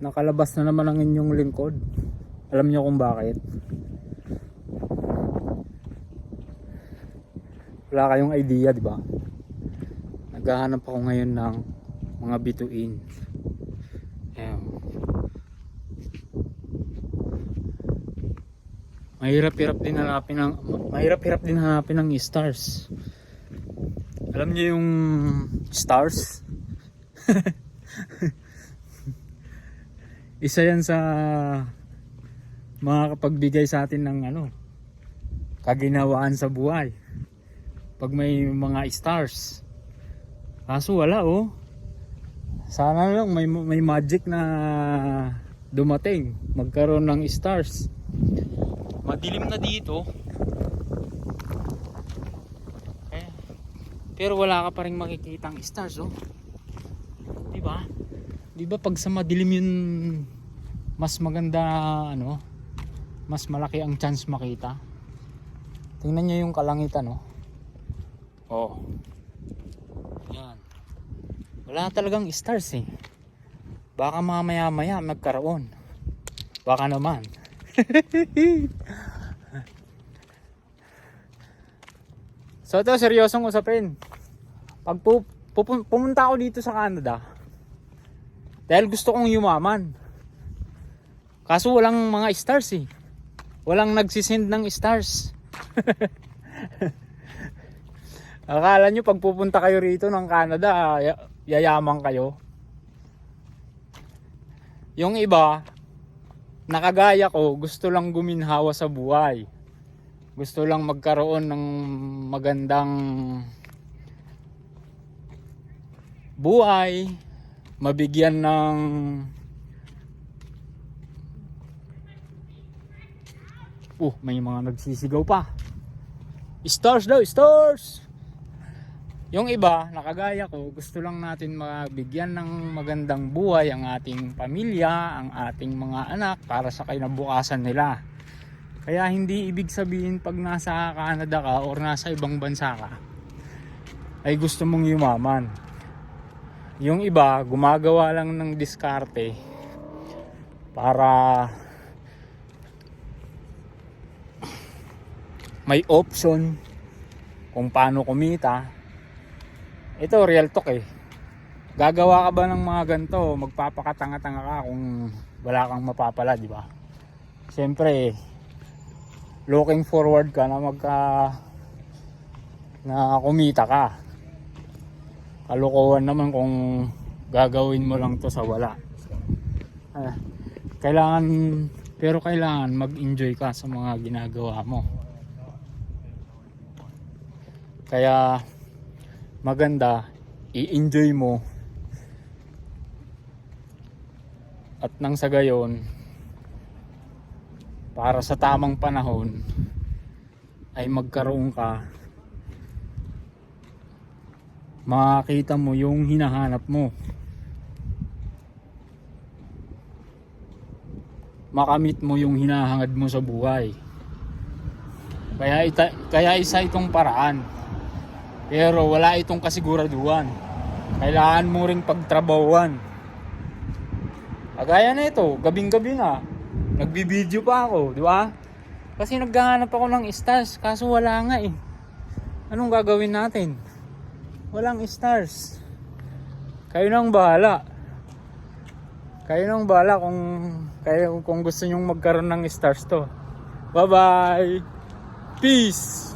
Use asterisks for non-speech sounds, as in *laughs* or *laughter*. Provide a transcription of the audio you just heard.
nakalabas na naman ang inyong lingkod. Alam niyo kung bakit? Wala kayong idea, di ba? Naghahanap ako ngayon ng mga bituin. Ayan. Mahirap-hirap din hanapin ng mahirap-hirap din hanapin ng stars. Alam niyo yung stars? *laughs* Isa yan sa mga kapagbigay sa atin ng ano kaginawaan sa buhay. Pag may mga stars. Kaso wala oh. Sana lang may may magic na dumating magkaroon ng stars. Madilim na dito. Eh, pero wala ka pa rin makikitang stars oh. 'Di ba? 'Di ba pag sa madilim yun mas maganda ano, mas malaki ang chance makita. Tingnan niyo yung kalangitan oh. Oh. Yan. Wala talagang stars eh. Baka mamaya maya magkaroon. Baka naman. *laughs* so ito seryosong usapin. Pag pu- pupu- pumunta ako dito sa Canada, dahil gusto kong yumaman. Kaso walang mga stars eh. Walang nagsisend ng stars. *laughs* Akala nyo pag pupunta kayo rito ng Canada, ya- yayaman kayo. Yung iba, nakagaya ko, gusto lang guminhawa sa buhay. Gusto lang magkaroon ng magandang buhay, mabigyan ng Uh, may mga nagsisigaw pa. Stars daw, stars! Yung iba, nakagaya ko, gusto lang natin mabigyan ng magandang buhay ang ating pamilya, ang ating mga anak para sa kinabukasan nila. Kaya hindi ibig sabihin pag nasa Canada ka or nasa ibang bansa ka, ay gusto mong yumaman. Yung iba, gumagawa lang ng diskarte para may option kung paano kumita. Ito real talk eh. Gagawa ka ba ng mga ganito, magpapakatanga-tanga ka kung wala kang mapapala, di ba? Siyempre, looking forward ka na magka na kumita ka. Kalokohan naman kung gagawin mo lang to sa wala. Ah, kailangan pero kailangan mag-enjoy ka sa mga ginagawa mo. Kaya maganda i-enjoy mo at nang sa gayon para sa tamang panahon ay magkaroon ka makakita mo yung hinahanap mo makamit mo yung hinahangad mo sa buhay kaya, ita, kaya isa itong paraan pero wala itong kasiguraduhan. Kailangan mo ring pagtrabawan. Kagaya na ito, gabing-gabi na. Nagbibideo pa ako, di ba? Kasi naghahanap ako ng stars, kaso wala nga eh. Anong gagawin natin? Walang stars. Kayo nang bahala. Kayo nang bahala kung kayo kung gusto nyong magkaroon ng stars to. Bye-bye. Peace.